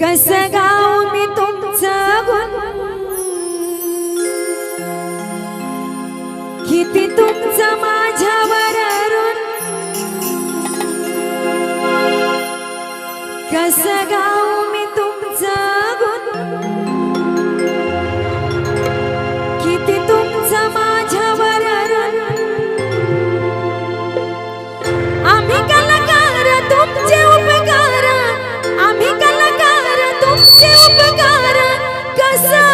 कस गाव मी तुमचं गुण? किती तुमचं माझ्यावर अरुण कस गाव उपकार कसा